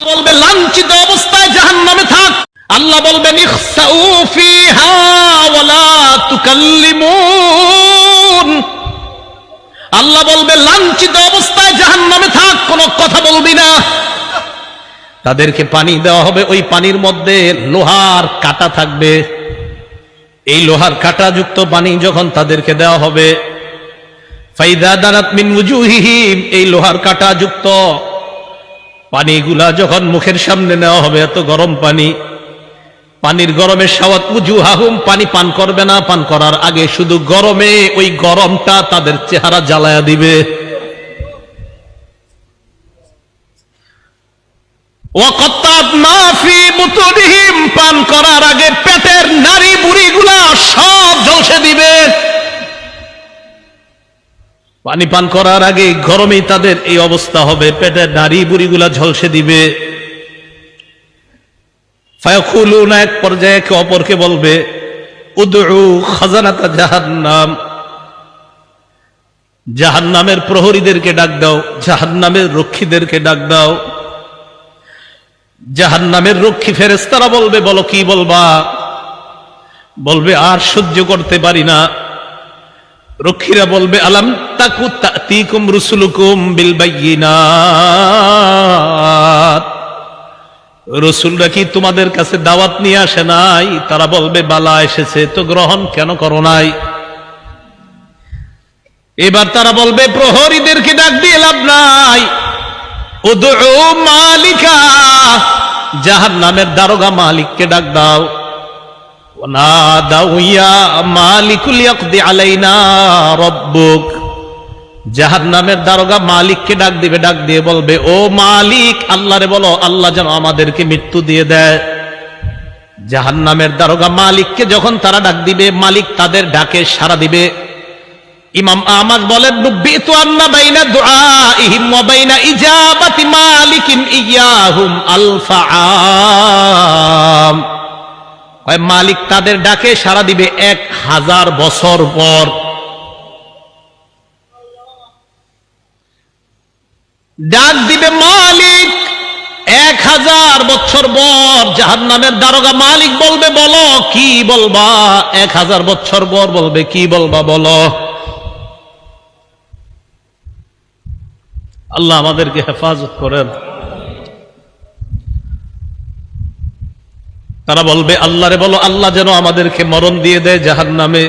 বলবে, লাঞ্ছিত অবস্থায় জাহান নামে থাক। আল্লাহ তুকাল্লিমুন। আল্লাহ বলবে, লাঞ্ছিত অবস্থায় জাহান নামে থাক, কোনো কথা বলবি না। তাদেরকে পানি দেওয়া হবে, ওই পানির মধ্যে লোহার কাটা থাকবে। এই লোহার কাটা যুক্ত পানি যখন তাদেরকে দেওয়া হবে, ফাইদা দানাত মিন এই লোহার কাটা যুক্ত পানিগুলা যখন মুখের সামনে নেওয়া হবে, এত গরম পানি। পানির গরমে সাওয়াত উজু হাহুম পানি পান করবে না, পান করার আগে শুধু গরমে ওই গরমটা তাদের চেহারা জ্বালায়া দিবে। ওয়াকাত্তাত মা ফি বুতুনিহিম পান করার আগে পেটের নারী বুড়িগুলা সব ঝলসে দিবে পানি পান করার আগে গরমেই তাদের এই অবস্থা হবে। পেটের নারী বুড়িগুলা ঝলসে দিবে। এক পর্যায়ে একে অপরকে বলবে, উদউ খাজানাতা জাহান্নাম। জাহান্নামের প্রহরীদেরকে ডাক দাও, জাহান্নামের রক্ষীদেরকে ডাক দাও। জাহান্নামের রক্ষী ফেরেস্তারা বলবে, বলো কি বলবা? বলবে, আর সহ্য করতে পারি না। রক্ষীরা বলবে, আলাম তাকু তাতিকুম রুসুলুকুম বিল রসুলরা কি তোমাদের কাছে দাওয়াত নিয়ে আসে নাই? তারা বলবে, বালা এসেছে, তো গ্রহণ কেন করো নাই? এবার তারা বলবে, প্রহরীদেরকে ডাক দিয়ে লাভ নাই। উদউ মালিকা জাহান নামের দারোগা মালিককে ডাক দাও। জাহান নামের দারোগা মালিককে ডাক দিবে, ডাক দিয়ে বলবে, ও মালিক, আল্লাহরে বলো, আল্লাহ যেন আমাদেরকে মৃত্যু দিয়ে দেয়। জাহান নামের দারোগা মালিককে যখন তারা ডাক দিবে, মালিক তাদের ডাকে সাড়া দিবে। ইমাম আহমদ বলেন, নুব্বিতু আন্না বাইনা দুআইহিম ওয়া বাইনা ইজাবাতি মালিকিন ইয়াহুম আলফা আম। কয় মালিক তাদের ডাকে, সাড়া দিবে এক হাজার বছর পর। ডাক দিবে মালিক এক হাজার বছর পর। জাহান নামের দারোগা মালিক বলবে, বলো, কি বলবা? এক হাজার বছর পর বলবে, কি বলবা, বলো? আল্লাহ আমাদেরকে হেফাজত করেন। তারা বলবে আল্লাহ রে বলো, আল্লাহ যেন আমাদেরকে মরণ দিয়ে দেয় জাহান নামে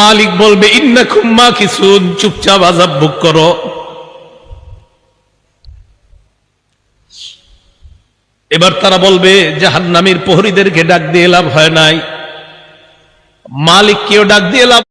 মালিক বলবে ইন্না খুম্মা কিছু চুপচাপ আজাব বুক করো। এবার তারা বলবে, জাহান্নামীর প্রহরীদেরকে ডাক দিয়ে লাভ হয় নাই। মালিককেও ডাক দিয়ে লাভ